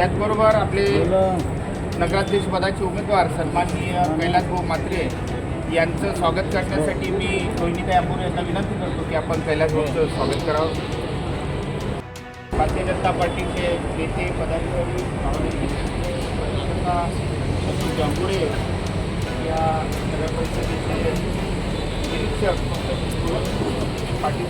त्याचबरोबर आपले नगराध्यक्ष पदाचे उमेदवार सन्माननीय कैलास भाऊ म्हात्रे यांचं स्वागत करण्यासाठी मी रोहिणीताई अंबोरे यांना विनंती करतो की आपण कैलास भाऊचं स्वागत करावं. भारतीय जनता पार्टीचे नेते पदाधिकारी अंबोरे या नगर परिषदेचे निरीक्षक पाटील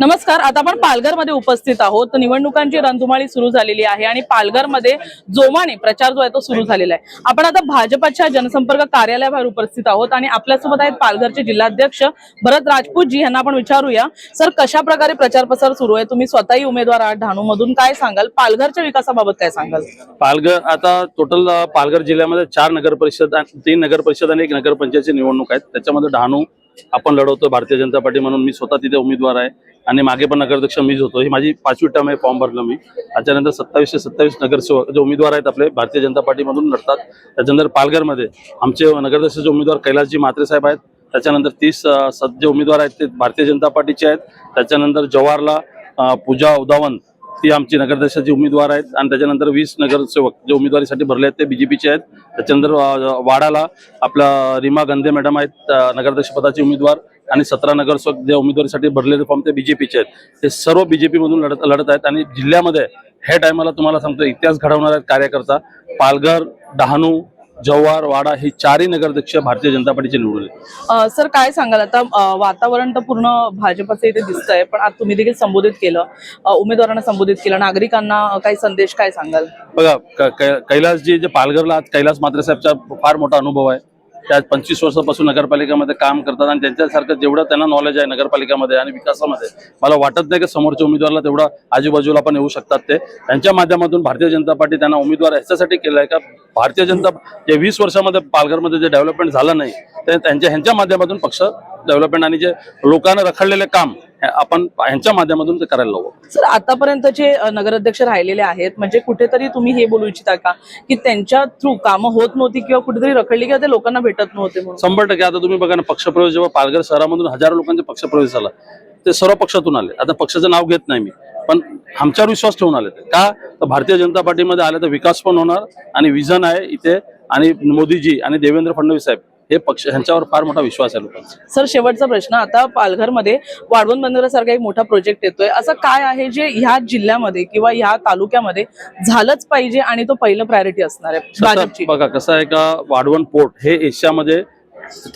नमस्कार आता आपण पालघरमध्ये उपस्थित आहोत. निवडणुकांची रणधुमाळी सुरू झालेली आहे आणि पालघरमध्ये जोमाने प्रचार जो आहे तो सुरू झालेला आहे. आपण आता भाजपच्या जनसंपर्क कार्यालयाबाहेर उपस्थित आहोत आणि आपल्यासोबत आहेत पालघरचे जिल्हाध्यक्ष भरत राजपूत जी यांना आपण विचारूया सर कशा प्रकारे प्रचार प्रसार सुरू आहे? तुम्ही स्वतःही उमेदवार आहात डहाणू मधून काय सांगाल? पालघरच्या विकासाबाबत काय सांगाल? पालघर आता टोटल पालघर जिल्ह्यामध्ये चार नगर परिषद तीन नगर परिषद आणि एक नगरपंचायतची निवडणूक आहेत. त्याच्यामध्ये डहाणू आपण लढवतो भारतीय जनता पार्टी म्हणून मी स्वतः तिथे उमेदवार आहे. आणि मागे पण नगराध्यक्ष मीच होतो. ही माझी पाचवी टर्म आहे फॉर्म भरलं मी. त्याच्यानंतर सत्तावीसशे सत्तावीस नगरसेवक जे उमेदवार आहेत आपले भारतीय जनता पार्टीमधून लढतात. त्याच्यानंतर पालघरमध्ये आमचे नगराध्यक्षाचे उमेदवार कैलासजी म्हात्रे साहेब आहेत. त्याच्यानंतर तीस सद्य सद जे उमेदवार आहेत ते भारतीय जनता पार्टीचे आहेत. त्याच्यानंतर जवाहरला पूजा उदावन ती आमची नगराध्यक्षाची उमेदवार आहेत. आणि त्याच्यानंतर वीस नगरसेवक जे उमेदवारीसाठी भरले आहेत ते बीजेपीचे आहेत. त्याच्यानंतर वाडाला आपल्या रीमा गंधे मॅडम आहेत नगरदर्शपदाचे उमेदवार आणि सतरा नगरसेवक जे उमेदवारीसाठी भरलेले फॉर्म ते बीजेपीचे आहेत. ते सर्व बीजेपीमधून लढत लढत आहेत आणि जिल्ह्यामध्ये ह्या टायमाला तुम्हाला सांगतो इतिहास घडवणार आहेत कार्यकर्ता. पालघर डहाणू जव्हार वाडा ही चारही नगराध्यक्ष भारतीय जनता पार्टीचे. अ, सर काय सांगाल? आता वातावरण तर पूर्ण भाजपचं इथे दिसतंय पण आता तुम्ही देखील संबोधित केलं. उमेदवारांना संबोधित केलं. नागरिकांना काही संदेश काय सांगाल? बघा कैलासजी जे पालघरला आज कैलास मात्रे साहेबचा फार मोठा अनुभव आहे. त्या पंचवीस वर्षापासून नगरपालिकेमध्ये काम करतात आणि त्यांच्यासारखं जेवढं त्यांना नॉलेज आहे नगरपालिकेमध्ये आणि विकासामध्ये मला वाटत नाही की समोरच्या उमेदवाराला तेवढं आजूबाजूला पण येऊ शकतात ते. त्यांच्या माध्यमातून भारतीय जनता पार्टी त्यांना उमेदवार ह्याच्यासाठी केलं आहे का? भारतीय जनता जे वीस वर्षामध्ये पालघरमध्ये जे डेव्हलपमेंट झालं नाही ते त्यांच्या ह्यांच्या माध्यमातून पक्ष डेव्हलपमेंट आणि जे लोकांना रखडलेले काम आपण ह्यांच्या माध्यमातून ते करायला लावू. सर आतापर्यंतचे अ, नगराध्यक्ष राहिलेले आहेत म्हणजे कुठेतरी तुम्ही हे बोलू इच्छिता का? की त्यांच्या थ्रू कामं होत नव्हती किंवा कुठेतरी रखडली किंवा ते लोकांना भेटत नव्हते म्हणून. शंभर टक्के. आता तुम्ही बघा ना पक्षप्रवेश जेव्हा पालघर शहरामधून हजारो लोकांचे पक्षप्रवेश झाला ते सर्व पक्षातून आले. आता पक्षाचं नाव घेत नाही मी पण आमच्यावर विश्वास ठेवून आले ते. का? तर भारतीय जनता पार्टीमध्ये आले तर विकास पण होणार आणि विजन आहे इथे. आणि मोदीजी आणि देवेंद्र फडणवीस साहेब हे पक्ष ह्यांच्यावर फार मोठा विश्वास आहे लोकांचा. सर शेवटचा प्रश्न आता पालघरमध्ये वाढवण बंदरासारखा एक मोठा प्रोजेक्ट येतोय. असं काय आहे जे ह्या जिल्ह्यामध्ये किंवा ह्या तालुक्यामध्ये झालंच पाहिजे आणि तो पहिलं प्रायोरिटी असणार आहे? भाजपची. बघा कसं आहे का वाढवण पोर्ट हे एशियामध्ये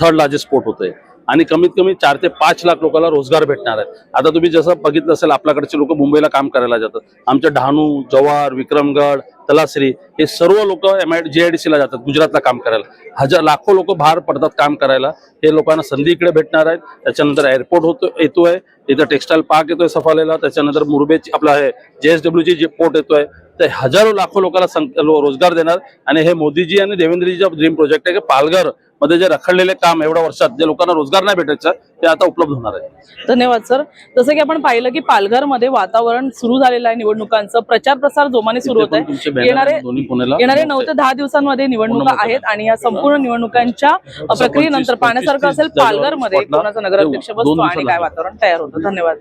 थर्ड लार्जेस्ट पोर्ट होते आणि कमीत कमी चार ते पाच लाख लोकांना रोजगार भेटणार आहे. आता तुम्ही जसं बघितलं असेल आपल्याकडचे लोक मुंबईला काम करायला जातात. आमच्या डहाणू जव्हार विक्रमगड तलासरी हे सर्व लोक M I J I D सीला जातात गुजरातला काम करायला. हजार लाखो लोक बाहेर पडतात काम करायला. हे लोकांना संधी इकडे भेटणार आहेत. त्याच्यानंतर एअरपोर्ट होतो येतोय. इथं टेक्स्टाईल पार्क येतोय सफालेला. त्याच्यानंतर मुरबेची आपला आहे जे एस डब्ल्यूची जे पोर्ट येतोय ते हजारो लाखो लोकांना सं- रोजगार देणार. आणि हे मोदीजी आणि देवेंद्रजीचा ड्रीम प्रोजेक्ट आहे की पालघर. मध्ये जे रखडलेले काम एवढ्या वर्षात जे लोकांना रोजगार नाही भेटायचं ते आता उपलब्ध होणार आहे. धन्यवाद सर. जसं की आपण पाहिलं की पालघरमध्ये वातावरण सुरू झालेलं आहे निवडणुकांचं. प्रचार प्रसार जोमाने सुरू होत आहे. येणारे येणारे नऊ ते दहा दिवसांमध्ये निवडणुका आहेत आणि या संपूर्ण निवडणुकांच्या प्रक्रियेनंतर पाहण्यासारखं असेल पालघरमध्ये कोणाचा नगराध्यक्ष बसतो आणि काय वातावरण तयार होतं. धन्यवाद.